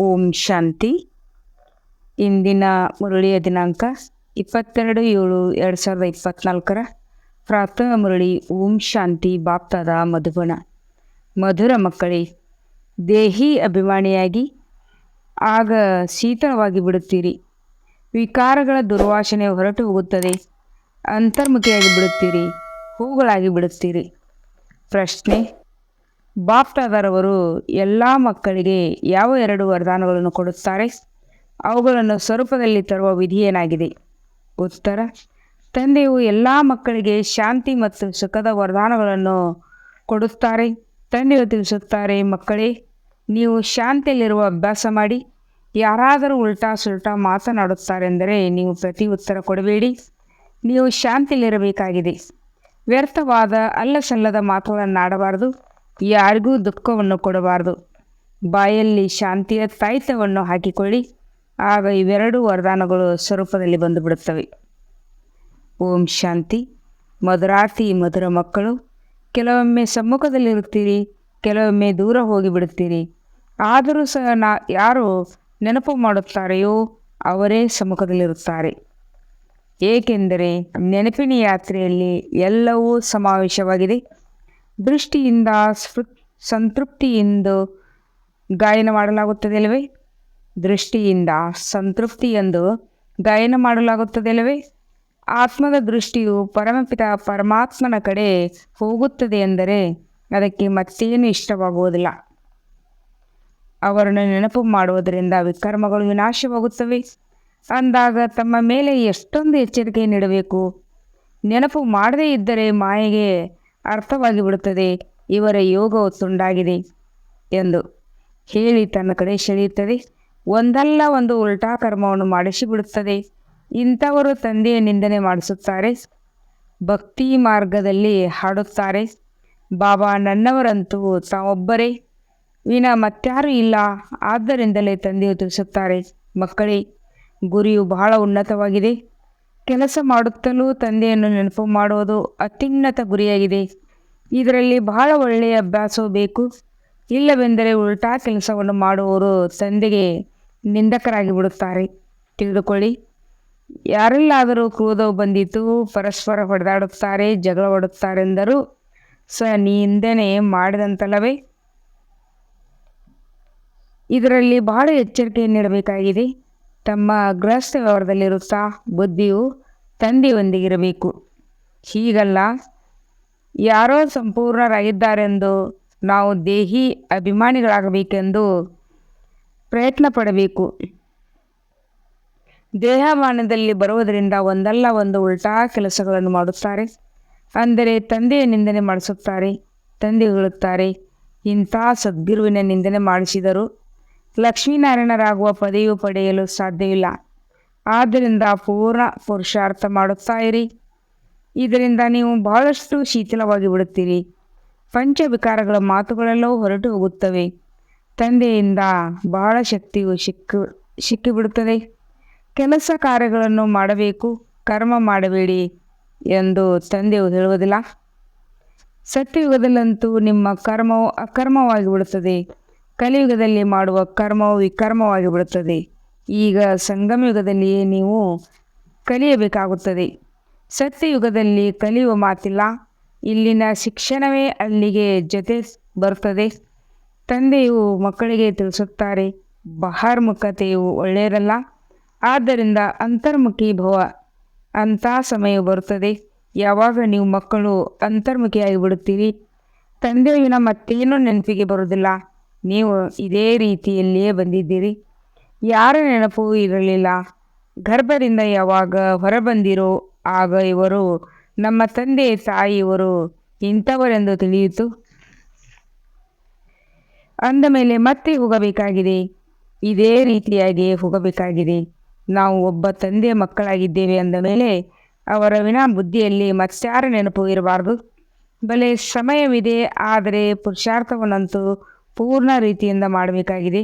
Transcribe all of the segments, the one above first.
ಓಂ ಶಾಂತಿ. ಇಂದಿನ ಮುರಳಿಯ ದಿನಾಂಕ ಇಪ್ಪತ್ತೆರಡು ಏಳು ಎರಡು ಸಾವಿರದ ಇಪ್ಪತ್ನಾಲ್ಕರ. ಪ್ರಾರ್ಥನಾ ಮುರಳಿ ಓಂ ಶಾಂತಿ ಬಾಪ್ತದ ಮಧುಬಣ ಮಧುರ ಮಕ್ಕಳೇ, ದೇಹಿ ಅಭಿಮಾನಿಯಾಗಿ, ಆಗ ಶೀತಲವಾಗಿ ಬಿಡುತ್ತೀರಿ. ವಿಕಾರಗಳ ದುರ್ವಾಸನೆ ಹೊರಟು ಹೋಗುತ್ತದೆ. ಅಂತರ್ಮುಖಿಯಾಗಿ ಬಿಡುತ್ತೀರಿ. ಹೂಗಳಾಗಿ ಬಿಡುತ್ತೀರಿ. ಪ್ರಶ್ನೆ ಬಾಪ್ಟಾದರವರು ಎಲ್ಲ ಮಕ್ಕಳಿಗೆ ಯಾವ ಎರಡು ವರದಾನಗಳನ್ನು ಕೊಡುತ್ತಾರೆ? ಅವುಗಳನ್ನು ಸ್ವರೂಪದಲ್ಲಿ ತರುವ ವಿಧಿ ಏನಾಗಿದೆ? ಉತ್ತರ, ತಂದೆಯು ಎಲ್ಲ ಮಕ್ಕಳಿಗೆ ಶಾಂತಿ ಮತ್ತು ಸುಖದ ವರದಾನಗಳನ್ನು ಕೊಡುತ್ತಾರೆ. ತಂದೆಯು ತಿಳಿಸುತ್ತಾರೆ, ಮಕ್ಕಳೇ, ನೀವು ಶಾಂತಿಯಲ್ಲಿರುವ ಅಭ್ಯಾಸ ಮಾಡಿ, ಯಾರಾದರೂ ಉಲ್ಟಾ ಸುಲ್ಟಾ ಮಾತನಾಡುತ್ತಾರೆಂದರೆ ನೀವು ಪ್ರತಿ ಉತ್ತರ ಕೊಡಬೇಡಿ. ನೀವು ಶಾಂತಿಯಲ್ಲಿರಬೇಕಾಗಿದೆ. ವ್ಯರ್ಥವಾದ ಅಲ್ಲಸಲ್ಲದ ಮಾತುಗಳನ್ನು ಮಾತುಗಳನ್ನಾಡಬಾರದು. ಯಾರಿಗೂ ದುಃಖವನ್ನು ಕೊಡಬಾರದು. ಬಾಯಲ್ಲಿ ಶಾಂತಿಯ ತಾಯಿತವನ್ನು ಹಾಕಿಕೊಳ್ಳಿ. ಆಗ ಇವೆರಡು ವರದಾನಗಳು ಸ್ವರೂಪದಲ್ಲಿ ಬಂದುಬಿಡುತ್ತವೆ. ಓಂ ಶಾಂತಿ. ಮಧುರಾತಿ ಮಧುರ ಮಕ್ಕಳು, ಕೆಲವೊಮ್ಮೆ ಸಮ್ಮುಖದಲ್ಲಿರುತ್ತೀರಿ, ಕೆಲವೊಮ್ಮೆ ದೂರ ಹೋಗಿಬಿಡುತ್ತೀರಿ. ಆದರೂ ಸಹ ನಾ ಯಾರು ನೆನಪು ಮಾಡುತ್ತಾರೆಯೋ ಅವರೇ ಸಮ್ಮುಖದಲ್ಲಿರುತ್ತಾರೆ. ಏಕೆಂದರೆ ನೆನಪಿನ ಯಾತ್ರೆಯಲ್ಲಿ ಎಲ್ಲವೂ ಸಮಾವೇಶವಾಗಿದೆ. ದೃಷ್ಟಿಯಿಂದ, ಸ್ಫೃ, ಸಂತೃಪ್ತಿಯಿಂದ ಗಾಯನ ಮಾಡಲಾಗುತ್ತದೆ ಅಲ್ಲವೇ ದೃಷ್ಟಿಯಿಂದ ಸಂತೃಪ್ತಿ ಎಂದು ಗಾಯನ ಮಾಡಲಾಗುತ್ತದೆ ಅಲ್ಲವೇ ಆತ್ಮದ ದೃಷ್ಟಿಯು ಪರಮಪಿತ ಪರಮಾತ್ಮನ ಕಡೆ ಹೋಗುತ್ತದೆ ಎಂದರೆ ಅದಕ್ಕೆ ಮತ್ತೇನು ಇಷ್ಟವಾಗುವುದಿಲ್ಲ. ಅವರನ್ನು ನೆನಪು ಮಾಡುವುದರಿಂದ ವಿಕರ್ಮಗಳು ವಿನಾಶವಾಗುತ್ತವೆ. ಅಂದಾಗ ತಮ್ಮ ಮೇಲೆ ಎಷ್ಟೊಂದು ಎಚ್ಚರಿಕೆ ನೀಡಬೇಕು. ನೆನಪು ಮಾಡದೇ ಇದ್ದರೆ ಮಾಯೆಗೆ ಅರ್ಥವಾಗಿ ಬಿಡುತ್ತದೆ ಇವರ ಯೋಗವು ತುಂಡಾಗಿದೆ ಎಂದು ಹೇಳಿ ತನ್ನ ಕಡೆ ಸೆಳೆಯುತ್ತದೆ. ಒಂದಲ್ಲ ಒಂದು ಉಲ್ಟಾ ಕರ್ಮವನ್ನು ಮಾಡಿಸಿಬಿಡುತ್ತದೆ. ಇಂಥವರು ತಂದೆಯ ನಿಂದನೆ ಮಾಡಿಸುತ್ತಾರೆ. ಭಕ್ತಿ ಮಾರ್ಗದಲ್ಲಿ ಹಾಡುತ್ತಾರೆ. ಬಾಬಾ ನನ್ನವರಂತೂ ತಾವೊಬ್ಬರೇ. ವಿನ ಮತ್ಯಾರೂ ಇಲ್ಲ. ಆದ್ದರಿಂದಲೇ ತಂದೆಯು ತಿಳಿಸುತ್ತಾರೆ. ಮಕ್ಕಳೇ, ಗುರಿಯು ಬಹಳ ಉನ್ನತವಾಗಿದೆ. ಕೆಲಸ ಮಾಡುತ್ತಲೂ ತಂದೆಯನ್ನು ನೆನಪು ಮಾಡುವುದು ಅತ್ಯುನ್ನತ ಗುರಿಯಾಗಿದೆ. ಇದರಲ್ಲಿ ಬಹಳ ಒಳ್ಳೆಯ ಅಭ್ಯಾಸವೂ ಬೇಕು. ಇಲ್ಲವೆಂದರೆ ಉಲ್ಟಾ ಕೆಲಸವನ್ನು ಮಾಡುವವರು ತಂದೆಗೆ ನಿಂದಕರಾಗಿ ಬಿಡುತ್ತಾರೆ. ತಿಳಿದುಕೊಳ್ಳಿ. ಯಾರೆಲ್ಲಾದರೂ ಕ್ರೋಧವು ಬಂದಿತು, ಪರಸ್ಪರ ಹೊಡೆದಾಡುತ್ತಾರೆ, ಜಗಳ ಹೊಡುತ್ತಾರೆಂದರೂ ಸ ನಿಂದನೆ ಮಾಡಿದಂತಲ್ಲವೇ? ಇದರಲ್ಲಿ ಬಹಳ ಎಚ್ಚರಿಕೆ ನೀಡಬೇಕಾಗಿದೆ ತಮ್ಮ ಗೃಹಸ್ಥ ವ್ಯವಹಾರದಲ್ಲಿರುತ್ತಾ ಬುದ್ಧಿಯು ತಂದೆಯೊಂದಿಗಿರಬೇಕು. ಹೀಗಲ್ಲ, ಯಾರೋ ಸಂಪೂರ್ಣರಾಗಿದ್ದಾರೆಂದು ನಾವು ದೇಹಿ ಅಭಿಮಾನಿಗಳಾಗಬೇಕೆಂದು ಪ್ರಯತ್ನ ಪಡಬೇಕು ದೇಹಮಾನದಲ್ಲಿ ಬರುವುದರಿಂದ ಒಂದಲ್ಲ ಒಂದು ಉಲ್ಟಾ ಕೆಲಸಗಳನ್ನು ಮಾಡುತ್ತಾರೆ. ಅಂದರೆ ತಂದೆಯ ನಿಂದನೆ ಮಾಡಿಸುತ್ತಾರೆ, ತಂದೆ ಹೇಳುತ್ತಾರೆ, ಇಂಥ ಸದ್ಗುರುವಿನ ನಿಂದನೆ ಮಾಡಿಸಿದರು ಲಕ್ಷ್ಮೀನಾರಾಯಣರಾಗುವ ಪದವಿಯು ಪಡೆಯಲು ಸಾಧ್ಯವಿಲ್ಲ. ಆದ್ದರಿಂದ ಪೂರ್ಣ ಪುರುಷಾರ್ಥ ಮಾಡುತ್ತಾ ಇರಿ. ಇದರಿಂದ ನೀವು ಬಹಳಷ್ಟು ಶೀತಲವಾಗಿ ಬಿಡುತ್ತೀರಿ. ಪಂಚವಿಕಾರಗಳ ಮಾತುಗಳೆಲ್ಲವೂ ಹೊರಟು ಹೋಗುತ್ತವೆ. ತಂದೆಯಿಂದ ಬಹಳ ಶಕ್ತಿಯು ಸಿಕ್ಕು, ಸಿಕ್ಕಿಬಿಡುತ್ತದೆ. ಕೆಲಸ ಕಾರ್ಯಗಳನ್ನು ಮಾಡಬೇಕು, ಕರ್ಮ ಮಾಡಬೇಡಿ ಎಂದು ತಂದೆಯು ಹೇಳುವುದಿಲ್ಲ. ಸತ್ಯಯುಗದಲ್ಲಂತೂ ನಿಮ್ಮ ಕರ್ಮವು ಅಕರ್ಮವಾಗಿ ಬಿಡುತ್ತದೆ. ಕಲಿಯುಗದಲ್ಲಿ ಮಾಡುವ ಕರ್ಮವು ವಿಕರ್ಮವಾಗಿ ಬಿಡುತ್ತದೆ ಈಗ ಸಂಗಮಯುಗದಲ್ಲಿಯೇ ನೀವು ಕಲಿಯಬೇಕಾಗುತ್ತದೆ. ಸತ್ಯಯುಗದಲ್ಲಿ ಕಲಿಯುವ ಮಾತಿಲ್ಲ. ಇಲ್ಲಿನ ಶಿಕ್ಷಣವೇ ಅಲ್ಲಿಗೆ ಜೊತೆ ಬರುತ್ತದೆ. ತಂದೆಯು ಮಕ್ಕಳಿಗೆ ತಿಳಿಸುತ್ತಾರೆ, ಬಹಾರ್ಮುಖತೆಯು ಒಳ್ಳೆಯದಲ್ಲ. ಆದ್ದರಿಂದ ಅಂತರ್ಮುಖಿ ಭವ ಅಂಥ ಸಮಯ ಬರುತ್ತದೆ. ಯಾವಾಗ ನೀವು ಮಕ್ಕಳು ಅಂತರ್ಮುಖಿಯಾಗಿ ಬಿಡುತ್ತೀರಿ ತಂದೆಯುವಿನ ಮತ್ತೇನೂ ನೆನಪಿಗೆ ಬರುವುದಿಲ್ಲ. ನೀವು ಇದೇ ರೀತಿಯಲ್ಲಿಯೇ ಬಂದಿದ್ದೀರಿ. ಯಾರ ನೆನಪು ಇರಲಿಲ್ಲ. ಗರ್ಭದಿಂದ ಯಾವಾಗ ಹೊರಬಂದಿರೋ ಆಗ ಇವರು, ನಮ್ಮ ತಂದೆ ತಾಯಿ ಇವರು ಇಂಥವರೆಂದು ತಿಳಿಯಿತು. ಅಂದ ಮೇಲೆ ಮತ್ತೆ ಹೋಗಬೇಕಾಗಿದೆ. ಇದೇ ರೀತಿಯಾಗಿ ಹೋಗಬೇಕಾಗಿದೆ. ನಾವು ಒಬ್ಬ ತಂದೆ ಮಕ್ಕಳಾಗಿದ್ದೇವೆ ಅಂದ ಮೇಲೆ ಅವರ ವಿನಾ ಬುದ್ಧಿಯಲ್ಲಿ ಮತ್ಸ್ಯಾರ ನೆನಪು ಇರಬಾರ್ದು. ಬಲೆ ಸಮಯವಿದೆ ಆದರೆ ಪುರುಷಾರ್ಥವನ್ನಂತೂ ಪೂರ್ಣ ರೀತಿಯಿಂದ ಮಾಡಬೇಕಾಗಿದೆ.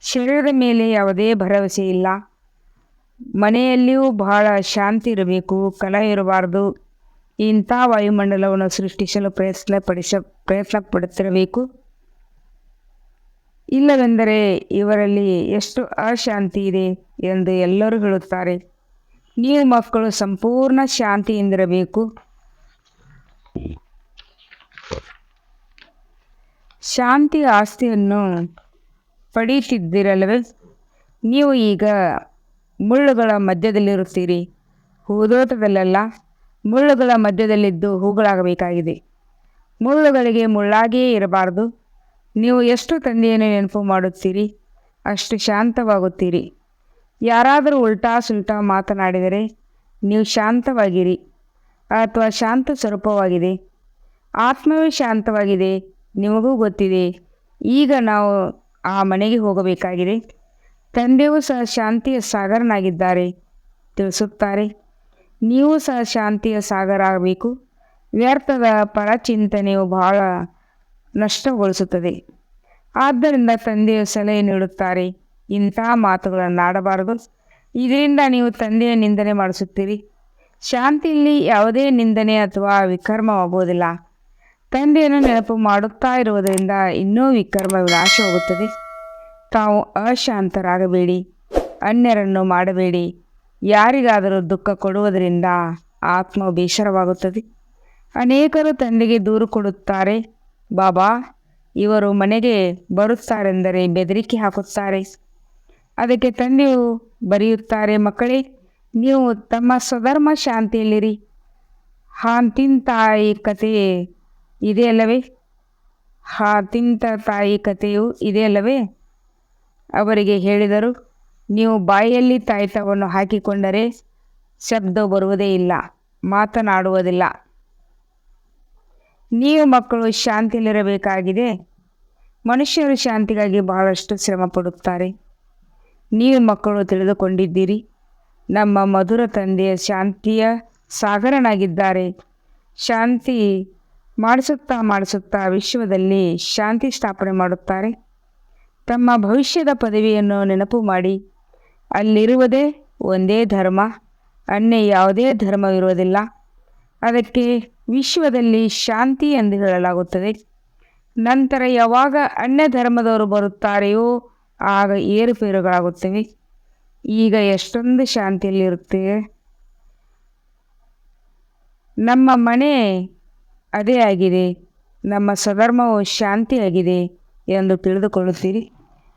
ಶರೀರದ ಮೇಲೆ ಯಾವುದೇ ಭರವಸೆ ಇಲ್ಲ. ಮನೆಯಲ್ಲಿಯೂ ಬಹಳ ಶಾಂತಿ ಇರಬೇಕು, ಕಲ ಇರಬಾರ್ದು. ಇಂಥ ವಾಯುಮಂಡಲವನ್ನು ಸೃಷ್ಟಿಸಲು ಪ್ರಯತ್ನ ಪಡಿಸ, ಪ್ರಯತ್ನ ಪಡುತ್ತಿರಬೇಕು ಇಲ್ಲವೆಂದರೆ ಇವರಲ್ಲಿ ಎಷ್ಟು ಅಶಾಂತಿ ಇದೆ ಎಂದು ಎಲ್ಲರೂ ಹೇಳುತ್ತಾರೆ. ನೀವು ಮಕ್ಕಳು ಸಂಪೂರ್ಣ ಶಾಂತಿಯಿಂದಿರಬೇಕು. ಶಾಂತಿ ಆಸ್ತಿಯನ್ನು ಪಡೆಯುತ್ತಿದ್ದೀರಲ್ವೇ ನೀವು ಈಗ ಮುಳ್ಳುಗಳ ಮಧ್ಯದಲ್ಲಿರುತ್ತೀರಿ. ಹೂದೋಟದಲ್ಲೆಲ್ಲ, ಮುಳ್ಳುಗಳ ಮಧ್ಯದಲ್ಲಿದ್ದು ಹೂಗಳಾಗಬೇಕಾಗಿದೆ. ಮುಳ್ಳುಗಳಿಗೆ ಮುಳ್ಳಾಗಿಯೇ ಇರಬಾರದು. ನೀವು ಎಷ್ಟು ತಂದೆಯನ್ನು ನೆನಪು ಮಾಡುತ್ತೀರಿ? ಅಷ್ಟು ಶಾಂತವಾಗುತ್ತೀರಿ. ಯಾರಾದರೂ ಉಲ್ಟಾ ಸುಲ್ಟಾ ಮಾತನಾಡಿದರೆ ನೀವು ಶಾಂತವಾಗಿರಿ. ಅಥವಾ ಶಾಂತ ಸ್ವರೂಪವಾಗಿದೆ. ಆತ್ಮವೇ ಶಾಂತವಾಗಿದೆ. ನಿಮಗೂ ಗೊತ್ತಿದೆ. ಈಗ ನಾವು ಆ ಮನೆಗೆ ಹೋಗಬೇಕಾಗಿದೆ. ತಂದೆಯೂ ಸಹ ಶಾಂತಿಯ ಸಾಗರನಾಗಿದ್ದಾರೆ. ತಿಳಿಸುತ್ತಾರೆ. ನೀವು ಸಹ ಶಾಂತಿಯ ಸಾಗರ ಆಗಬೇಕು. ವ್ಯರ್ಥದ ಪರಚಿಂತನೆಯು ಬಹಳ ನಷ್ಟಗೊಳಿಸುತ್ತದೆ. ಆದ್ದರಿಂದ ತಂದೆಯು ಸಲಹೆ ನೀಡುತ್ತಾರೆ. ಇಂಥ ಮಾತುಗಳನ್ನು ಆಡಬಾರದು ಇದರಿಂದ ನೀವು ತಂದೆಯ ನಿಂದನೆ ಮಾಡಿಸುತ್ತೀರಿ. ಶಾಂತಿಯಲ್ಲಿ ಯಾವುದೇ ನಿಂದನೆ ಅಥವಾ ವಿಕರ್ಮವಾಗುವುದಿಲ್ಲ. ತಂದೆಯನ್ನು ನೆನಪು ಮಾಡುತ್ತಾ ಇರುವುದರಿಂದ ಇನ್ನೂ ವಿಕರ್ಮ ವಿನಾಶ ಹೋಗುತ್ತದೆ. ತಾವು ಅಶಾಂತರಾಗಬೇಡಿ, ಅನ್ಯರನ್ನು ಮಾಡಬೇಡಿ. ಯಾರಿಗಾದರೂ ದುಃಖ ಕೊಡುವುದರಿಂದ ಆತ್ಮ ಬೇಸರವಾಗುತ್ತದೆ ಅನೇಕರು ತಂದೆಗೆ ದೂರು ಕೊಡುತ್ತಾರೆ. ಬಾಬಾ, ಇವರು ಮನೆಗೆ ಬರುತ್ತಾರೆಂದರೆ ಬೆದರಿಕೆ ಹಾಕುತ್ತಾರೆ. ಅದಕ್ಕೆ ತಂದೆಯು ಬರೆಯುತ್ತಾರೆ, ಮಕ್ಕಳೇ, ನೀವು ತಮ್ಮ ಸ್ವಧರ್ಮ ಶಾಂತಿಯಲ್ಲಿರಿ. ಹಾಂತಿನ ತಾಯಿ ಕತೆ ಅಲ್ಲವೇ? ಹಾತಿಂತ ತಾಯಿ ಕಥೆಯು ಇದೆಯಲ್ಲವೇ ಅವರಿಗೆ ಹೇಳಿದರು, ನೀವು ಬಾಯಿಯಲ್ಲಿ ತಾಯ್ತವನ್ನು ಹಾಕಿಕೊಂಡರೆ ಶಬ್ದ ಬರುವುದೇ ಇಲ್ಲ, ಮಾತನಾಡುವುದಿಲ್ಲ. ನೀವು ಮಕ್ಕಳು ಶಾಂತಿಯಲ್ಲಿರಬೇಕಾಗಿದೆ. ಮನುಷ್ಯರು ಶಾಂತಿಗಾಗಿ ಬಹಳಷ್ಟು ಶ್ರಮ ಪಡುತ್ತಾರೆ ನೀವು ಮಕ್ಕಳು ತಿಳಿದುಕೊಂಡಿದ್ದೀರಿ, ನಮ್ಮ ಮಧುರ ತಂದೆಯ ಶಾಂತಿಯ ಸಾಗರನಾಗಿದ್ದಾರೆ. ಶಾಂತಿ ಮಾಡಿಸುತ್ತಾ ಮಾಡಿಸುತ್ತಾ ವಿಶ್ವದಲ್ಲಿ ಶಾಂತಿ ಸ್ಥಾಪನೆ ಮಾಡುತ್ತಾರೆ. ತಮ್ಮ ಭವಿಷ್ಯದ ಪದವಿಯನ್ನು ನೆನಪು ಮಾಡಿ. ಅಲ್ಲಿರುವುದೇ ಒಂದೇ ಧರ್ಮ ಅನ್ಯ ಯಾವುದೇ ಧರ್ಮವಿರುವುದಿಲ್ಲ. ಅದಕ್ಕೆ ವಿಶ್ವದಲ್ಲಿ ಶಾಂತಿ ಎಂದು ಹೇಳಲಾಗುತ್ತದೆ. ನಂತರ ಯಾವಾಗ ಅನ್ಯ ಧರ್ಮದವರು ಬರುತ್ತಾರೆಯೋ ಆಗ ಏರುಪೇರುಗಳಾಗುತ್ತವೆ. ಈಗ ಎಷ್ಟೊಂದು ಶಾಂತಿಯಲ್ಲಿರುತ್ತೇವೆ. ನಮ್ಮ ಮನೆ ಅದೇ ಆಗಿದೆ. ನಮ್ಮ ಸ್ವಧರ್ಮವು ಶಾಂತಿಯಾಗಿದೆ ಎಂದು ತಿಳಿದುಕೊಳ್ಳುತ್ತೀರಿ.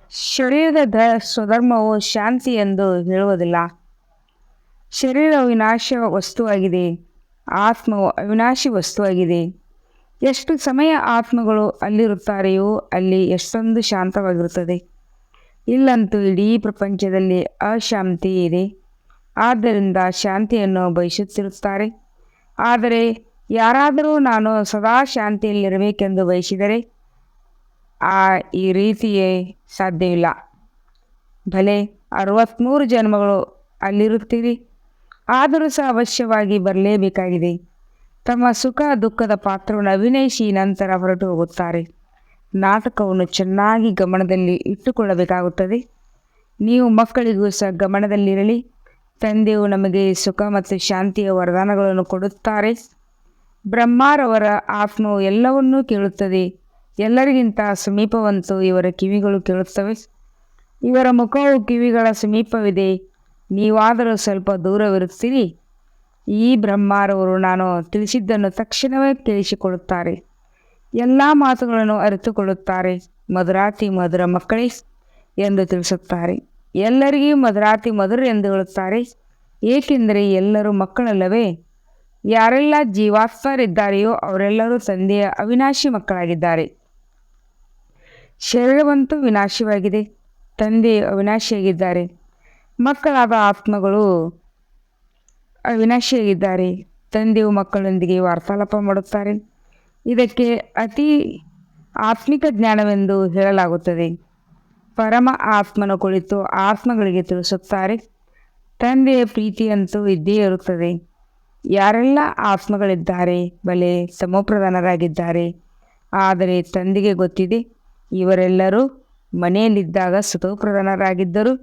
ಶರೀರದ ಸ್ವಧರ್ಮವು ಶಾಂತಿ ಎಂದು ಹೇಳುವುದಿಲ್ಲ. ಶರೀರ ವಿನಾಶ ವಸ್ತುವಾಗಿದೆ. ಆತ್ಮವು ಅವಿನಾಶಿ ವಸ್ತುವಾಗಿದೆ. ಎಷ್ಟು ಸಮಯ ಆತ್ಮಗಳು ಅಲ್ಲಿರುತ್ತಾರೆಯೋ ಅಲ್ಲಿ ಎಷ್ಟೊಂದು ಶಾಂತವಾಗಿರುತ್ತದೆ. ಇಲ್ಲಂತೂ ಇಡೀ ಪ್ರಪಂಚದಲ್ಲಿ ಅಶಾಂತಿ ಇದೆ. ಆದ್ದರಿಂದ ಶಾಂತಿಯನ್ನು ಬಯಸುತ್ತಿರುತ್ತಾರೆ. ಆದರೆ ಯಾರಾದರೂ ನಾನು ಸದಾ ಶಾಂತಿಯಲ್ಲಿರಬೇಕೆಂದು ಬಯಸಿದರೆ ಆ ಈ ರೀತಿಯೇ ಸಾಧ್ಯವಿಲ್ಲ ಭಲೆ ಅರವತ್ತ್ಮೂರು ಜನ್ಮಗಳು ಅಲ್ಲಿರುತ್ತೀರಿ. ಆದರೂ ಸಹ ಅವಶ್ಯವಾಗಿ ಬರಲೇಬೇಕಾಗಿದೆ. ತಮ್ಮ ಸುಖ ದುಃಖದ ಪಾತ್ರವನ್ನು ಅಭಿನಯಿಸಿ ನಂತರ ಹೊರಟು ಹೋಗುತ್ತಾರೆ. ನಾಟಕವನ್ನು ಚೆನ್ನಾಗಿ ಗಮನದಲ್ಲಿ ಇಟ್ಟುಕೊಳ್ಳಬೇಕಾಗುತ್ತದೆ. ನೀವು ಮಕ್ಕಳಿಗೂ ಸಹ ಗಮನದಲ್ಲಿರಲಿ. ತಂದೆಯು ನಮಗೆ ಸುಖ ಮತ್ತು ಶಾಂತಿಯ ವರದಾನಗಳನ್ನು ಕೊಡುತ್ತಾರೆ. ಬ್ರಹ್ಮಾರವರ ಆತ್ಮವು ಎಲ್ಲವನ್ನೂ ಕೇಳುತ್ತದೆ. ಎಲ್ಲರಿಗಿಂತ ಸಮೀಪವಂತೂ ಇವರ ಕಿವಿಗಳು ಕೇಳುತ್ತವೆ. ಇವರ ಮುಖವು ಕಿವಿಗಳ ಸಮೀಪವಿದೆ. ನೀವಾದರೂ ಸ್ವಲ್ಪ ದೂರವಿರುತ್ತೀರಿ. ಈ ಬ್ರಹ್ಮಾರವರು ನಾನು ತಿಳಿಸಿದ್ದನ್ನು ತಕ್ಷಣವೇ ಕೇಳಿಸಿಕೊಳ್ಳುತ್ತಾರೆ. ಎಲ್ಲ ಮಾತುಗಳನ್ನು ಅರಿತುಕೊಳ್ಳುತ್ತಾರೆ. ಮಧುರಾತಿ ಮಧುರ ಮಕ್ಕಳೇ ಎಂದು ತಿಳಿಸುತ್ತಾರೆ. ಎಲ್ಲರಿಗೂ ಮಧುರಾತಿ ಮಧುರ ಎಂದು ಹೇಳುತ್ತಾರೆ. ಏಕೆಂದರೆ ಎಲ್ಲರೂ ಮಕ್ಕಳಲ್ಲವೇ? ಯಾರೆಲ್ಲ ಜೀವಾತ್ಮರಿದ್ದಾರೆಯೋ ಅವರೆಲ್ಲರೂ ತಂದೆಯ ಅವಿನಾಶಿ ಮಕ್ಕಳಾಗಿದ್ದಾರೆ. ಶರೀರವಂತೂ ವಿನಾಶವಾಗಿದೆ ತಂದೆ ಅವಿನಾಶಿಯಾಗಿದ್ದಾರೆ. ಮಕ್ಕಳಾದ ಆತ್ಮಗಳು ಅವಿನಾಶಿಯಾಗಿದ್ದಾರೆ, ತಂದೆಯು ಮಕ್ಕಳೊಂದಿಗೆ ವಾರ್ತಾಲಾಪ ಮಾಡುತ್ತಾರೆ. ಇದಕ್ಕೆ ಅತಿ ಆತ್ಮಿಕ ಜ್ಞಾನವೆಂದು ಹೇಳಲಾಗುತ್ತದೆ. ಪರಮ ಆತ್ಮನ ಕುಳಿತು ಆತ್ಮಗಳಿಗೆ ತಿಳಿಸುತ್ತಾರೆ. ತಂದೆಯ ಪ್ರೀತಿಯಂತೂ ಇದ್ದೇ ಇರುತ್ತದೆ. ಯಾರೆಲ್ಲ ಆತ್ಮಗಳಿದ್ದಾರೆ, ಬಲೆ ಸಮಪ್ರಧಾನರಾಗಿದ್ದಾರೆ, ಆದರೆ ತಂದೆಗೆ ಗೊತ್ತಿದೆ, ಇವರೆಲ್ಲರೂ ಮನೆಯಲ್ಲಿದ್ದಾಗ ಸುತೋಪ್ರಧಾನರಾಗಿದ್ದರು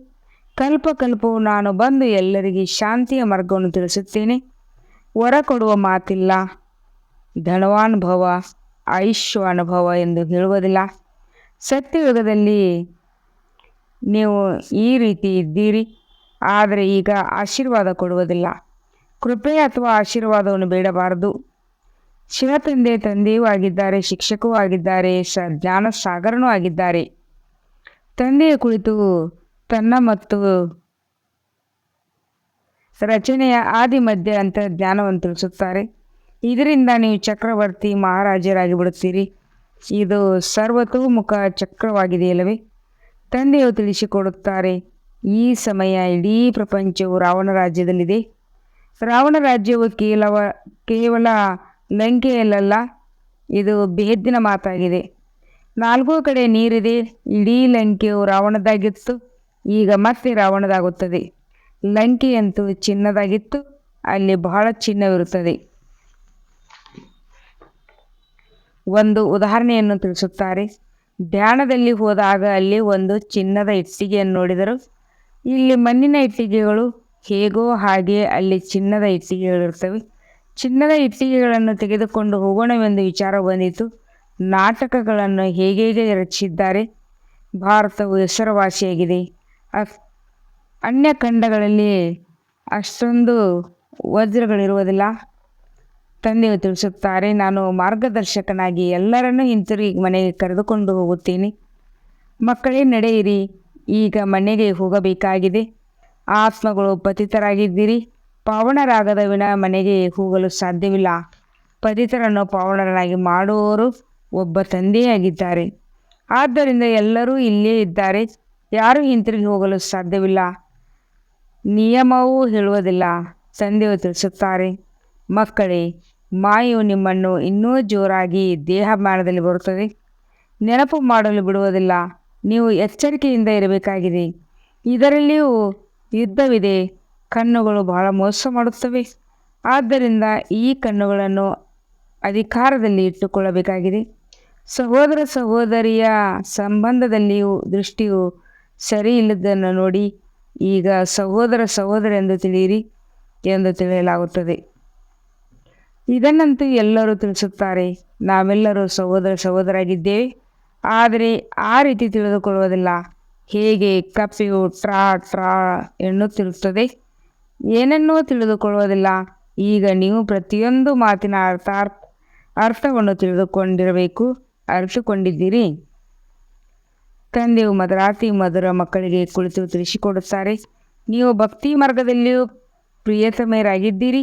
ಕಲ್ಪ ಕಲ್ಪವು ನಾನು ಬಂದು ಎಲ್ಲರಿಗೆ ಶಾಂತಿಯ ಮಾರ್ಗವನ್ನು ತಿಳಿಸುತ್ತೇನೆ. ಹೊರ ಕೊಡುವ ಮಾತಿಲ್ಲ, ಧನವಾನುಭವ ಆಯುಷ್ಯ ಅನುಭವ ಎಂದು ಹೇಳುವುದಿಲ್ಲ. ಸತ್ಯಯುಗದಲ್ಲಿ ನೀವು ಈ ರೀತಿ ಇದ್ದೀರಿ, ಆದರೆ ಈಗ ಆಶೀರ್ವಾದ ಕೊಡುವುದಿಲ್ಲ. ಕೃಪೆ ಅಥವಾ ಆಶೀರ್ವಾದವನ್ನು ಬೇಡಬಾರದು. ಶಿವತಂದೆ ತಂದೆಯೂ ಆಗಿದ್ದಾರೆ, ಶಿಕ್ಷಕವೂ ಆಗಿದ್ದಾರೆ, ಸ ಜ್ಞಾನ ಸಾಗರನೂ ಆಗಿದ್ದಾರೆ. ತಂದೆಯ ಕುಳಿತು ತನ್ನ ಮತ್ತು ರಚನೆಯ ಆದಿ ಮಧ್ಯ ಅಂತ ಜ್ಞಾನವನ್ನು ತಿಳಿಸುತ್ತಾರೆ. ಇದರಿಂದ ನೀವು ಚಕ್ರವರ್ತಿ ಮಹಾರಾಜರಾಗಿ ಬಿಡುತ್ತೀರಿ. ಇದು ಸರ್ವತೋಮುಖ ಚಕ್ರವಾಗಿದೆಯಲ್ಲವೇ? ತಂದೆಯು ತಿಳಿಸಿಕೊಡುತ್ತಾರೆ, ಈ ಸಮಯ ಇಡೀ ಪ್ರಪಂಚವು ರಾವಣ ರಾಜ್ಯದಲ್ಲಿದೆ. ರಾವಣ ರಾಜ್ಯವು ಕೇವಲ ಕೇವಲ ಲಂಕೆಯಲ್ಲ ಇದು ಬೇದ್ದಿನ ಮಾತಾಗಿದೆ. ನಾಲ್ಕೂ ಕಡೆ ನೀರಿದೆ, ಇಡೀ ಲಂಕೆಯು ರಾವಣದಾಗಿತ್ತು, ಈಗ ಮತ್ತೆ ರಾವಣದಾಗುತ್ತದೆ. ಲಂಕೆಯಂತೂ ಚಿನ್ನದಾಗಿತ್ತು, ಅಲ್ಲಿ ಬಹಳ ಚಿನ್ನವಿರುತ್ತದೆ. ಒಂದು ಉದಾಹರಣೆಯನ್ನು ತಿಳಿಸುತ್ತಾರೆ. ಧ್ಯಾನದಲ್ಲಿ ಹೋದಾಗ ಅಲ್ಲಿ ಒಂದು ಚಿನ್ನದ ಇಟ್ಟಿಗೆಯನ್ನು ನೋಡಿದರು. ಇಲ್ಲಿ ಮಣ್ಣಿನ ಇಟ್ಟಿಗೆಗಳು ಹೇಗೋ ಹಾಗೆ ಅಲ್ಲಿ ಚಿನ್ನದ ಇಟ್ಟಿಗೆಗಳಿರ್ತವೆ ಚಿನ್ನದ ಇಟ್ಟಿಗೆಗಳನ್ನು ತೆಗೆದುಕೊಂಡು ಹೋಗೋಣವೆಂದು ವಿಚಾರ ಬಂದಿತು. ನಾಟಕಗಳನ್ನು ಹೇಗೆ ರಚಿಸಿದ್ದಾರೆ? ಭಾರತವು ಹೆಸರುವಾಸಿಯಾಗಿದೆ ಅನ್ಯ ಖಂಡಗಳಲ್ಲಿ ಅಷ್ಟೊಂದು ವಜ್ರಗಳಿರುವುದಿಲ್ಲ. ತಂದೆಯು ತಿಳಿಸುತ್ತಾರೆ, ನಾನು ಮಾರ್ಗದರ್ಶಕನಾಗಿ ಎಲ್ಲರನ್ನೂ ಹಿಂತಿರುಗಿ ಮನೆಗೆ ಕರೆದುಕೊಂಡು ಹೋಗುತ್ತೇನೆ. ಮಕ್ಕಳೇ ನಡೆಯಿರಿ, ಈಗ ಮನೆಗೆ ಹೋಗಬೇಕಾಗಿದೆ. ಆತ್ಮಗಳು ಪತಿತರಾಗಿದ್ದೀರಿ. ಪಾವನರಾಗದ ವಿನ ಮನೆಗೆ ಹೋಗಲು ಸಾಧ್ಯವಿಲ್ಲ. ಪತಿತರನ್ನು ಪಾವನರನ್ನಾಗಿ ಮಾಡುವವರು ಒಬ್ಬ ತಂದೆಯಾಗಿದ್ದಾರೆ. ಆದ್ದರಿಂದ ಎಲ್ಲರೂ ಇಲ್ಲೇ ಇದ್ದಾರೆ. ಯಾರೂ ಹಿಂತಿರುಗಿ ಹೋಗಲು ಸಾಧ್ಯವಿಲ್ಲ. ನಿಯಮವೂ ಹೇಳುವುದಿಲ್ಲ. ತಂದೆಯು ತಿಳಿಸುತ್ತಾರೆ, ಮಕ್ಕಳೇ ಮಾಯು ನಿಮ್ಮನ್ನು ಇನ್ನೂ ಜೋರಾಗಿ ದೇಹಮಾನದಲ್ಲಿ ಬರುತ್ತದೆ. ನೆನಪು ಮಾಡಲು ಬಿಡುವುದಿಲ್ಲ. ನೀವು ಎಚ್ಚರಿಕೆಯಿಂದ ಇರಬೇಕಾಗಿದೆ. ಇದರಲ್ಲಿಯೂ ಯುದ್ಧವಿದೆ. ಕಣ್ಣುಗಳು ಬಹಳ ಮೋಸ ಮಾಡುತ್ತವೆ. ಆದ್ದರಿಂದ ಈ ಕಣ್ಣುಗಳನ್ನು ಅಧಿಕಾರದಲ್ಲಿ ಇಟ್ಟುಕೊಳ್ಳಬೇಕಾಗಿದೆ. ಸಹೋದರ ಸಹೋದರಿಯ ಸಂಬಂಧದಲ್ಲಿಯೂ ದೃಷ್ಟಿಯು ಸರಿ ಇಲ್ಲದನ್ನು ನೋಡಿ ಈಗ ಸಹೋದರ ಸಹೋದರ ಎಂದು ತಿಳಿಯಿರಿ ಎಂದು ತಿಳಿಯಲಾಗುತ್ತದೆ. ಇದನ್ನಂತೂ ಎಲ್ಲರೂ ತಿಳಿಸುತ್ತಾರೆ. ನಾವೆಲ್ಲರೂ ಸಹೋದರ ಸಹೋದರಾಗಿದ್ದೇವೆ. ಆದರೆ ಆ ರೀತಿ ತಿಳಿದುಕೊಳ್ಳುವುದಿಲ್ಲ. ಹೇಗೆ ಕಪ್ಪೆಯು ಟ್ರಾ ಟ್ರಾ ಎನ್ನುತ್ತಿರುತ್ತದೆ? ಏನನ್ನೂ ತಿಳಿದುಕೊಳ್ಳುವುದಿಲ್ಲ. ಈಗ ನೀವು ಪ್ರತಿಯೊಂದು ಮಾತಿನ ಅರ್ಥಾರ್ಥ ಅರ್ಥವನ್ನು ತಿಳಿದುಕೊಂಡಿರಬೇಕು. ಅರಿತುಕೊಂಡಿದ್ದೀರಿ? ತಂದೆಯು ಮದರಾತಿ ಮಧುರ ಮಕ್ಕಳಿಗೆ ಕುಳಿತು ತಿಳಿಸಿಕೊಡುತ್ತಾರೆ. ನೀವು ಭಕ್ತಿ ಮಾರ್ಗದಲ್ಲಿಯೂ ಪ್ರಿಯತಮೆಯರಾಗಿದ್ದೀರಿ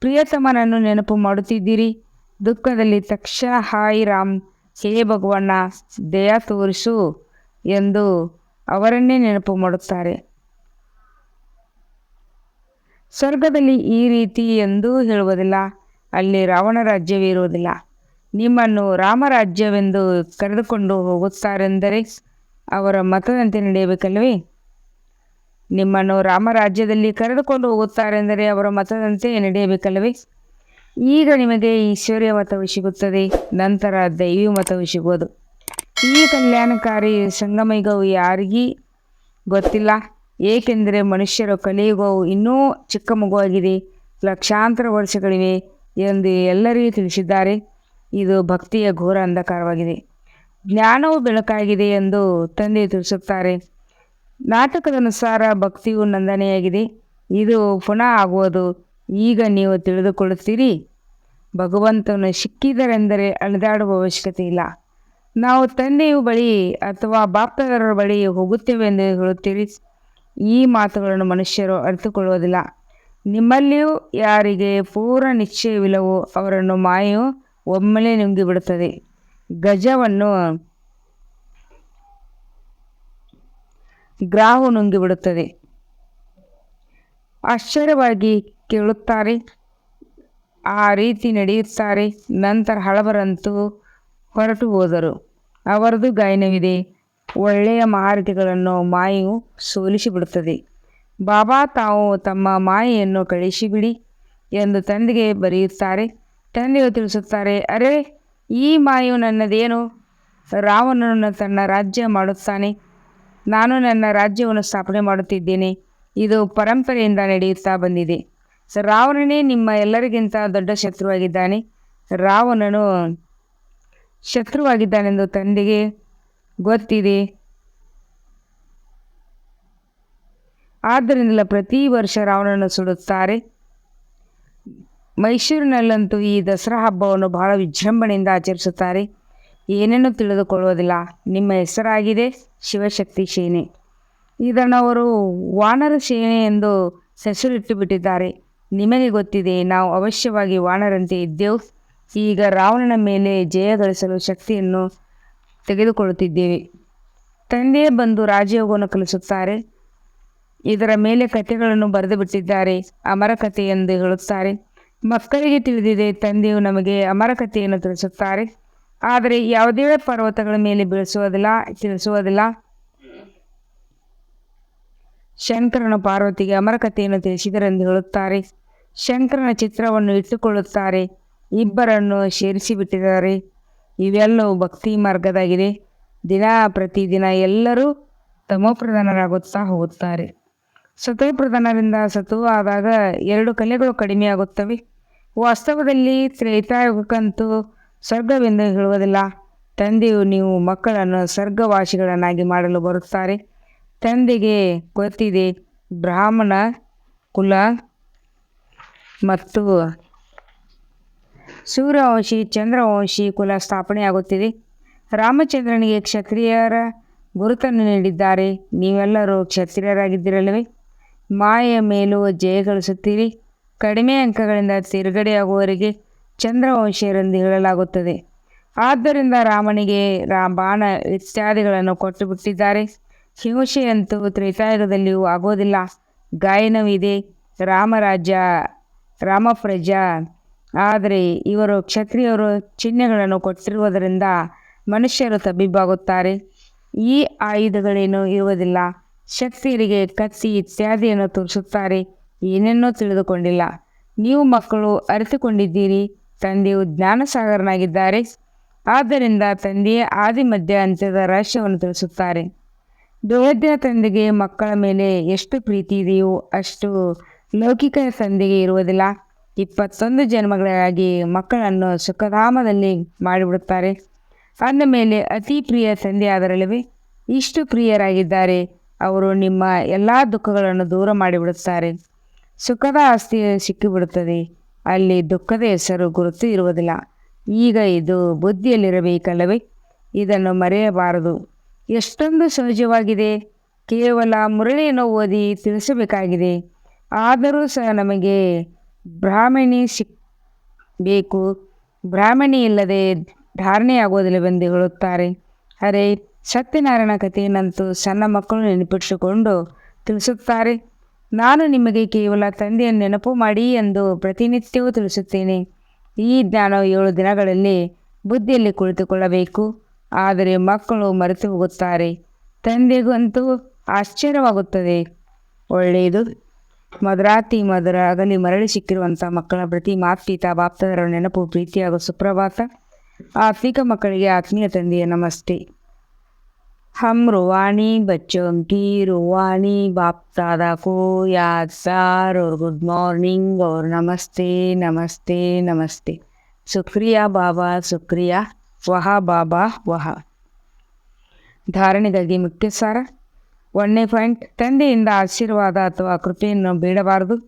ಪ್ರಿಯತಮನನ್ನು ನೆನಪು ಮಾಡುತ್ತಿದ್ದೀರಿ. ದುಃಖದಲ್ಲಿ ತಕ್ಷಣ ಹಾಯಿ ರಾಮ್, ಹೇ ಭಗವನ್ನ ದಯಾ ತೋರಿಸು ಎಂದು ಅವರನ್ನೇ ನೆನಪು ಮಾಡುತ್ತಾರೆ. ಸ್ವರ್ಗದಲ್ಲಿ ಈ ರೀತಿ ಎಂದೂ ಹೇಳುವುದಿಲ್ಲ. ಅಲ್ಲಿ ರಾವಣ ರಾಜ್ಯವಿರುವುದಿಲ್ಲ. ನಿಮ್ಮನ್ನು ರಾಮರಾಜ್ಯವೆಂದು ಕರೆದುಕೊಂಡು ಹೋಗುತ್ತಾರೆಂದರೆ ಅವರ ಮತದಂತೆ ನಡೆಯಬೇಕಲ್ವೇ ನಿಮ್ಮನ್ನು ರಾಮರಾಜ್ಯದಲ್ಲಿ ಕರೆದುಕೊಂಡು ಹೋಗುತ್ತಾರೆಂದರೆ ಅವರ ಮತದಂತೆ ನಡೆಯಬೇಕಲ್ಲವೇ? ಈಗ ನಿಮಗೆ ಈಶ್ವರ್ಯ ಮತವು ಸಿಗುತ್ತದೆ, ನಂತರ ದೈವಿ ಮತವು ಸಿಗುವುದು. ಈ ಕಲ್ಯಾಣಕಾರಿ ಸಂಗಮಯುಗವು ಯಾರಿಗೂ ಗೊತ್ತಿಲ್ಲ. ಏಕೆಂದರೆ ಮನುಷ್ಯರ ಕಲಿಯುಗವು ಇನ್ನೂ ಚಿಕ್ಕ ಮಗುವಾಗಿದೆ. ಲಕ್ಷಾಂತರ ವರ್ಷಗಳಿವೆ ಎಂದು ಎಲ್ಲರಿಗೂ ತಿಳಿಸಿದ್ದಾರೆ. ಇದು ಭಕ್ತಿಯ ಘೋರ ಅಂಧಕಾರವಾಗಿದೆ. ಜ್ಞಾನವು ಬೆಳಕಾಗಿದೆ ಎಂದು ತಂದೆ ತಿಳಿಸುತ್ತಾರೆ. ನಾಟಕದ ಅನುಸಾರ ಭಕ್ತಿಯು ನಂದನೆಯಾಗಿದೆ. ಇದು ಪುನಃ ಆಗುವುದು. ಈಗ ನೀವು ತಿಳಿದುಕೊಳ್ಳುತ್ತೀರಿ. ಭಗವಂತನು ಸಿಕ್ಕಿದರೆಂದರೆ ಅಳಿದಾಡುವ ಅವಶ್ಯಕತೆ ಇಲ್ಲ ನಾವು ತಂದೆಯ ಬಳಿ ಅಥವಾ ಬಾಪ್ತಗಾರರ ಬಳಿ ಹೋಗುತ್ತೇವೆ ಎಂದು ಹೇಳುತ್ತೀರಿ ಈ ಮಾತುಗಳನ್ನು ಮನುಷ್ಯರು ಅರಿತುಕೊಳ್ಳುವುದಿಲ್ಲ. ನಿಮ್ಮಲ್ಲಿಯೂ ಯಾರಿಗೆ ಪೂರ್ಣ ನಿಶ್ಚಯವಿಲ್ಲವೋ ಅವರನ್ನು ಮಾಯು ಒಮ್ಮೆಲೆ ನುಂಗಿಬಿಡುತ್ತದೆ. ಗಜವನ್ನು ಗ್ರಾಹು ನುಂಗಿಬಿಡುತ್ತದೆ. ಆಶ್ಚರ್ಯವಾಗಿ ಕೇಳುತ್ತಾರೆ. ಆ ರೀತಿ ನಡೆಯುತ್ತಾರೆ. ನಂತರ ಹಳಬರಂತೂ ಹೊರಟು ಹೋದರು. ಅವರದು ಗಾಯನವಿದೆ. ಒಳ್ಳೆಯ ಮಹಾರಥಿಗಳನ್ನು ಮಾಯೆಯು ಸೋಲಿಸಿಬಿಡುತ್ತದೆ. ಬಾಬಾ, ತಾವು ತಮ್ಮ ಮಾಯೆಯನ್ನು ಕಳಿಸಿಬಿಡಿ ಎಂದು ತಂದೆಗೆ ಬರೆಯುತ್ತಾರೆ. ತಂದೆಯು ತಿಳಿಸುತ್ತಾರೆ, ಅರೆ, ಈ ಮಾಯು ನನ್ನದೇನು? ರಾವಣನನ್ನು ತನ್ನ ರಾಜ್ಯ ಮಾಡುತ್ತಾನೆ. ನಾನು ನನ್ನ ರಾಜ್ಯವನ್ನು ಸ್ಥಾಪನೆ ಮಾಡುತ್ತಿದ್ದೇನೆ. ಇದು ಪರಂಪರೆಯಿಂದ ನಡೆಯುತ್ತಾ ಬಂದಿದೆ. ರಾವಣನೇ ನಿಮ್ಮ ಎಲ್ಲರಿಗಿಂತ ದೊಡ್ಡ ಶತ್ರುವಾಗಿದ್ದಾನೆ. ರಾವಣನು ಶತ್ರುವಾಗಿದ್ದಾನೆಂದು ತಂದೆಗೆ ಗೊತ್ತಿದೆ. ಆದ್ದರಿಂದಲೇ ಪ್ರತಿ ವರ್ಷ ರಾವಣನ ಸುಡುತ್ತಾರೆ. ಮೈಸೂರಿನಲ್ಲಂತೂ ಈ ದಸರಾ ಹಬ್ಬವನ್ನು ಬಹಳ ವಿಜೃಂಭಣೆಯಿಂದ ಆಚರಿಸುತ್ತಾರೆ. ಏನೇನೂ ತಿಳಿದುಕೊಳ್ಳುವುದಿಲ್ಲ. ನಿಮ್ಮ ಹೆಸರಾಗಿದೆ ಶಿವಶಕ್ತಿ ಸೇನೆ. ಇದನ್ನು ಅವರು ವಾನರ ಸೇನೆ ಎಂದು ಹೆಸರಿಟ್ಟು ಬಿಟ್ಟಿದ್ದಾರೆ. ನಿಮಗೆ ಗೊತ್ತಿದೆ, ನಾವು ಅವಶ್ಯವಾಗಿ ವಾನರಂತೆ ಇದ್ದೆವು. ಈಗ ರಾವಣನ ಮೇಲೆ ಜಯ ಗಳಿಸಲು ಶಕ್ತಿಯನ್ನು ತೆಗೆದುಕೊಳ್ಳುತ್ತಿದ್ದೇವೆ. ತಂದೆಯೇ ಬಂದು ರಾಜಯೋಗವನ್ನು ಕಲಿಸುತ್ತಾರೆ. ಇದರ ಮೇಲೆ ಕಥೆಗಳನ್ನು ಬರೆದು ಬಿಟ್ಟಿದ್ದಾರೆ ಅಮರ ಕಥೆ ಎಂದು ಹೇಳುತ್ತಾರೆ. ಮಕ್ಕಳಿಗೆ ತಿಳಿದಿದೆ ತಂದೆಯು ನಮಗೆ ಅಮರ ಕಥೆಯನ್ನು ತಿಳಿಸುತ್ತಾರೆ. ಆದರೆ ಯಾವುದೇ ಪರ್ವತಗಳ ಮೇಲೆ ಬೀಳಿಸುವುದಿಲ್ಲ, ತಿಳಿಸುವುದಿಲ್ಲ. ಶಂಕರನು ಪಾರ್ವತಿಗೆ ಅಮರ ಕಥೆಯನ್ನು ತಿಳಿಸಿದರೆಂದು ಹೇಳುತ್ತಾರೆ. ಶಂಕರನ ಚಿತ್ರವನ್ನು ಇಟ್ಟುಕೊಳ್ಳುತ್ತಾರೆ. ಇಬ್ಬರನ್ನು ಸೇರಿಸಿ ಬಿಟ್ಟಿದ್ದಾರೆ ಇವೆಲ್ಲವೂ ಭಕ್ತಿ ಮಾರ್ಗದಾಗಿದೆ. ದಿನ ಪ್ರತಿದಿನ ಎಲ್ಲರೂ ತಮೋಪ್ರಧಾನರಾಗುತ್ತಾ ಹೋಗುತ್ತಾರೆ. ಸತೋಪ್ರಧಾನರಿಂದ ಸತು ಆದಾಗ ಎರಡು ಕಲೆಗಳು ಕಡಿಮೆಯಾಗುತ್ತವೆ ವಾಸ್ತವದಲ್ಲಿ ತ್ರೇತಾಯುಗಕ್ಕಂತೂ ಸ್ವರ್ಗವೆಂದು ಹೇಳುವುದಿಲ್ಲ. ತಂದೆಯು ನೀವು ಮಕ್ಕಳನ್ನು ಸ್ವರ್ಗವಾಸಿಗಳನ್ನಾಗಿ ಮಾಡಲು ಬರುತ್ತಾರೆ. ತಂದೆಗೆ ಗೊತ್ತಿದೆ ಬ್ರಾಹ್ಮಣ ಕುಲ ಮತ್ತು ಸೂರ್ಯವಂಶಿ, ಚಂದ್ರವಂಶಿ ಕುಲ ಸ್ಥಾಪನೆಯಾಗುತ್ತಿದೆ. ರಾಮಚಂದ್ರನಿಗೆ ಕ್ಷತ್ರಿಯರ ಗುರುತನ್ನು ನೀಡಿದ್ದಾರೆ. ನೀವೆಲ್ಲರೂ ಕ್ಷತ್ರಿಯರಾಗಿದ್ದಿರಲ್ಲವೇ? ಮಾಯೆಯ ಮೇಲೂ ಜಯ ಗಳಿಸುತ್ತೀರಿ. ಕಡಿಮೆ ಅಂಕಗಳಿಂದ ತಿರುಗಡೆಯಾಗುವವರಿಗೆ ಚಂದ್ರವಂಶೀಯರೆಂದು ಹೇಳಲಾಗುತ್ತದೆ. ಆದ್ದರಿಂದ ರಾಮನಿಗೆ ರಾ ಬಾಣ ಇತ್ಯಾದಿಗಳನ್ನು ಕೊಟ್ಟು ಬಿಟ್ಟಿದ್ದಾರೆ ಹಿಂಸೆಯಂತೂ ತ್ರೇತಾಯುಗದಲ್ಲಿಯೂ ಆಗೋದಿಲ್ಲ ಗಾಯನವಿದೆ. ರಾಮರಾಜ್ಯ, ರಾಮಪ್ರಜಾ ಆದರೆ ಇವರು ಕ್ಷತ್ರಿಯರು ಚಿಹ್ನೆಗಳನ್ನು ಕೊಟ್ಟಿರುವುದರಿಂದ ಮನುಷ್ಯರು ತಬ್ಬಿಬ್ಬಾಗುತ್ತಾರೆ. ಈ ಆಯುಧಗಳೇನು ಇರುವುದಿಲ್ಲ. ಶಕ್ತಿಯರಿಗೆ ಕತ್ತಿ ಇತ್ಯಾದಿಯನ್ನು ತೋರಿಸುತ್ತಾರೆ. ಏನನ್ನೂ ತಿಳಿದುಕೊಂಡಿಲ್ಲ. ನೀವು ಮಕ್ಕಳು ಅರಿತುಕೊಂಡಿದ್ದೀರಿ. ತಂದೆಯು ಜ್ಞಾನಸಾಗರನಾಗಿದ್ದಾರೆ. ಆದ್ದರಿಂದ ತಂದೆಯೇ ಆದಿ ಮಧ್ಯ ಅಂತ್ಯದ ರಹಸ್ಯವನ್ನು ತಿಳಿಸುತ್ತಾರೆ. ಬೆಳಗ್ಗಿನ ತಂದೆಗೆ ಮಕ್ಕಳ ಮೇಲೆ ಎಷ್ಟು ಪ್ರೀತಿ ಇದೆಯೋ ಅಷ್ಟು ಲೌಕಿಕ ತಂದೆಗೆ ಇರುವುದಿಲ್ಲ. ಇಪ್ಪತ್ತೊಂದು ಜನ್ಮಗಳಾಗಿ ಮಕ್ಕಳನ್ನು ಸುಖಧಾಮದಲ್ಲಿ ಮಾಡಿಬಿಡುತ್ತಾರೆ. ಅಂದ ಮೇಲೆ ಅತಿ ಪ್ರಿಯ ತಂದೆಯಾದರಲ್ಲವೇ ಇಷ್ಟು ಪ್ರಿಯರಾಗಿದ್ದಾರೆ, ಅವರು ನಿಮ್ಮ ಎಲ್ಲ ದುಃಖಗಳನ್ನು ದೂರ ಮಾಡಿಬಿಡುತ್ತಾರೆ. ಸುಖದ ಆಸ್ತಿ ಸಿಕ್ಕಿಬಿಡುತ್ತದೆ, ಅಲ್ಲಿ ದುಃಖದ ಹೆಸರು ಗುರುತು ಇರುವುದಿಲ್ಲ. ಈಗ ಇದು ಬುದ್ಧಿಯಲ್ಲಿರಬೇಕಲ್ಲವೇ, ಇದನ್ನು ಮರೆಯಬಾರದು. ಎಷ್ಟೊಂದು ಸಹಜವಾಗಿದೆ, ಕೇವಲ ಮುರಳಿಯನ್ನು ಓದಿ ತಿಳಿಸಬೇಕಾಗಿದೆ, ಆದರೂ ಸಹ ನಮಗೆ ಬ್ರಾಹ್ಮಣಿ ಸಿಕ್ ಬೇಕು. ಬ್ರಾಹ್ಮಣಿ ಇಲ್ಲದೆ ಧಾರಣೆಯಾಗುವುದಿಲ್ಲವೆಂದು ಹೇಳುತ್ತಾರೆ. ಅರೆ, ಸತ್ಯನಾರಾಯಣ ಕಥೆಯನ್ನಂತೂ ಸಣ್ಣ ಮಕ್ಕಳು ನೆನಪಿಸಿಕೊಂಡು ತಿಳಿಸುತ್ತಾರೆ. ನಾನು ನಿಮಗೆ ಕೇವಲ ತಂದೆಯನ್ನು ನೆನಪು ಮಾಡಿ ಎಂದು ಪ್ರತಿನಿತ್ಯವೂ ತಿಳಿಸುತ್ತೇನೆ. ಈ ಜ್ಞಾನವು ಏಳು ದಿನಗಳಲ್ಲಿ ಬುದ್ಧಿಯಲ್ಲಿ ಕುಳಿತುಕೊಳ್ಳಬೇಕು. ಆದರೆ ಮಕ್ಕಳು ಮರೆತು ಹೋಗುತ್ತಾರೆ ತಂದೆಗಂತೂ ಆಶ್ಚರ್ಯವಾಗುತ್ತದೆ. ಒಳ್ಳೆಯದು. ಮಧುರಾತಿ ಮಧುರ ಅಗಲಿ ಮರಳಿ ಸಿಕ್ಕಿರುವಂಥ ಮಕ್ಕಳ ಪ್ರತಿ ಮಾತ್ಪಿತ ಬಾಪ್ತದರ ನೆನಪು ಪ್ರೀತಿ ಹಾಗೂ ಸುಪ್ರಭಾತ ಆತ್ಮಿಕ ಮಕ್ಕಳಿಗೆ ಆತ್ಮೀಯ ತಂದೆಯ ನಮಸ್ತೆ हम रूहानी बच्चों की रूहानी बाप दादा को याद सार और गुड मॉर्निंग और नमस्ते नमस्ते नमस्ते शुक्रिया बाबा शुक्रिया ವಹ ಬಾಬಾ ವಹ ಧಾರಣೆಗಾಗಿ ಮುಖ್ಯ ಸಾರ ಒಂದನೇ ಪಾಯಿಂಟ್ ತಂದೆಯಿಂದ ಆಶೀರ್ವಾದ ಅಥವಾ ಕೃಪೆಯನ್ನು ಬೇಡಬಾರದು.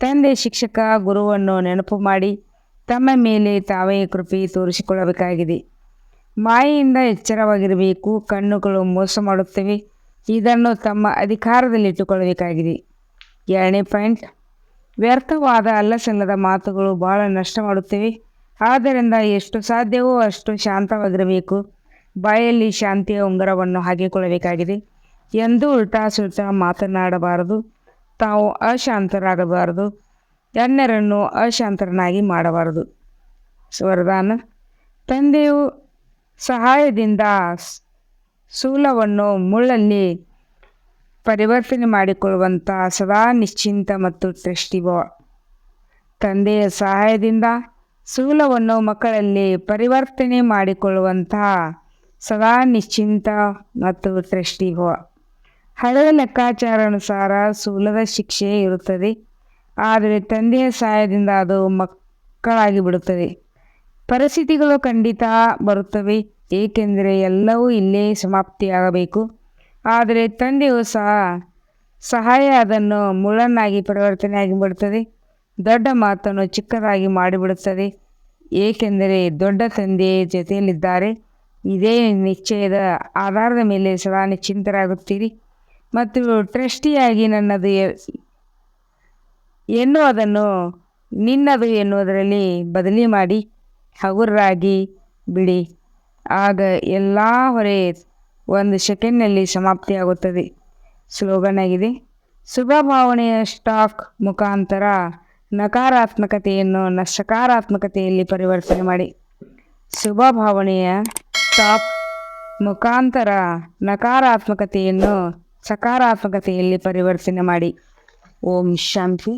ತಂದೆ, ಶಿಕ್ಷಕ, ಗುರುವನ್ನು ನೆನಪು ಮಾಡಿ. ತಮ್ಮ ಮೇಲೆ ತಾವೇ ಕೃಪೆ ತೋರಿಸಿಕೊಳ್ಳಬೇಕಾಗಿದೆ. ಮಾಯೆಯಿಂದ ಎಚ್ಚರವಾಗಿರಬೇಕು, ಕಣ್ಣುಗಳು ಮೋಸ ಮಾಡುತ್ತವೆ. ಇದನ್ನು ತಮ್ಮ ಅಧಿಕಾರದಲ್ಲಿಟ್ಟುಕೊಳ್ಳಬೇಕಾಗಿದೆ ಎರಡನೇ ಪಾಯಿಂಟ್ ವ್ಯರ್ಥವಾದ ಅಲ್ಲಸಲ್ಲದ ಮಾತುಗಳು ಬಹಳ ನಷ್ಟ ಮಾಡುತ್ತವೆ. ಆದ್ದರಿಂದ ಎಷ್ಟು ಸಾಧ್ಯವೋ ಅಷ್ಟು ಶಾಂತವಾಗಿರಬೇಕು. ಬಾಯಲ್ಲಿ ಶಾಂತಿಯ ಉಂಗರವನ್ನು ಹಾಕಿಕೊಳ್ಳಬೇಕಾಗಿದೆ. ಎಂದೂ ಉಲ್ಟಾ ಸುಲ್ಟಾ ಮಾತನಾಡಬಾರದು. ತಾವು ಅಶಾಂತರಾಗಬಾರದು. ಅನ್ಯರನ್ನು ಅಶಾಂತರನಾಗಿ ಮಾಡಬಾರದು. ಸ್ವರದಾನ. ತಂದೆಯು ಸಹಾಯದಿಂದ ಸೂಲವನ್ನು ಮುಳ್ಳಲ್ಲಿ ಪರಿವರ್ತನೆ ಮಾಡಿಕೊಳ್ಳುವಂಥ ಸದಾ ನಿಶ್ಚಿಂತ ಮತ್ತು ಟ್ರಸ್ಟಿಭವ ತಂದೆಯ ಸಹಾಯದಿಂದ ಸೂಲವನ್ನು ಮಕ್ಕಳಲ್ಲಿ ಪರಿವರ್ತನೆ ಮಾಡಿಕೊಳ್ಳುವಂತಹ ಸದಾ ನಿಶ್ಚಿಂತ ಮತ್ತು ಟ್ರಸ್ಟಿಭವ ಹಳೆಯ ಲೆಕ್ಕಾಚಾರಾನುಸಾರ ಸುಲಭ ಶಿಕ್ಷೆ ಇರುತ್ತದೆ. ಆದರೆ ತಂದೆಯ ಸಹಾಯದಿಂದ ಅದು ಮಕ್ಕಳಾಗಿ ಬಿಡುತ್ತದೆ. ಪರಿಸ್ಥಿತಿಗಳು ಖಂಡಿತ ಬರುತ್ತವೆ, ಏಕೆಂದರೆ ಎಲ್ಲವೂ ಇಲ್ಲೇ ಸಮಾಪ್ತಿಯಾಗಬೇಕು. ಆದರೆ ತಂದೆಯು ಸಹ ಸಹಾಯ ಅದನ್ನು ಮುಳ್ಳನ್ನಾಗಿ, ಪರಿವರ್ತನೆಯಾಗಿ ಬಿಡುತ್ತದೆ ದೊಡ್ಡ ಮಾತನ್ನು ಚಿಕ್ಕದಾಗಿ ಮಾಡಿಬಿಡುತ್ತದೆ. ಏಕೆಂದರೆ ದೊಡ್ಡ ತಂದೆ ಜೊತೆಯಲ್ಲಿದ್ದಾರೆ. ಇದೇ ನಿಶ್ಚಯದ ಆಧಾರದ ಮೇಲೆ ಸದಾ ನಿಶ್ಚಿಂತರಾಗುತ್ತೀರಿ. ಮತ್ತು ಟ್ರಸ್ಟಿಯಾಗಿ ನನ್ನದು ಎನ್ನುವುದನ್ನು ನಿನ್ನದು ಎನ್ನುವುದರಲ್ಲಿ ಬದಲಿ ಮಾಡಿ ಹಗುರಾಗಿ ಬಿಡಿ. ಆಗ ಎಲ್ಲ ಹೊರೆ ಒಂದು ಸೆಕೆಂಡ್ನಲ್ಲಿ ಸಮಾಪ್ತಿಯಾಗುತ್ತದೆ. ಸ್ಲೋಗನ್ ಆಗಿದೆ ಶುಭ ಭಾವನೆಯ ಸ್ಟಾಕ್ ಮುಖಾಂತರ ನಕಾರಾತ್ಮಕತೆಯನ್ನು ನ ಸಕಾರಾತ್ಮಕತೆಯಲ್ಲಿ ಪರಿವರ್ತನೆ ಮಾಡಿ. ಶುಭ ಭಾವನೆಯ ಸ್ಟಾಕ್ ಮುಖಾಂತರ ನಕಾರಾತ್ಮಕತೆಯನ್ನು ಸಕಾರಾತ್ಮಕತೆಯಲ್ಲಿ ಪರಿವರ್ತನೆ ಮಾಡಿ. ಓಂ ಶಾಂತಿ.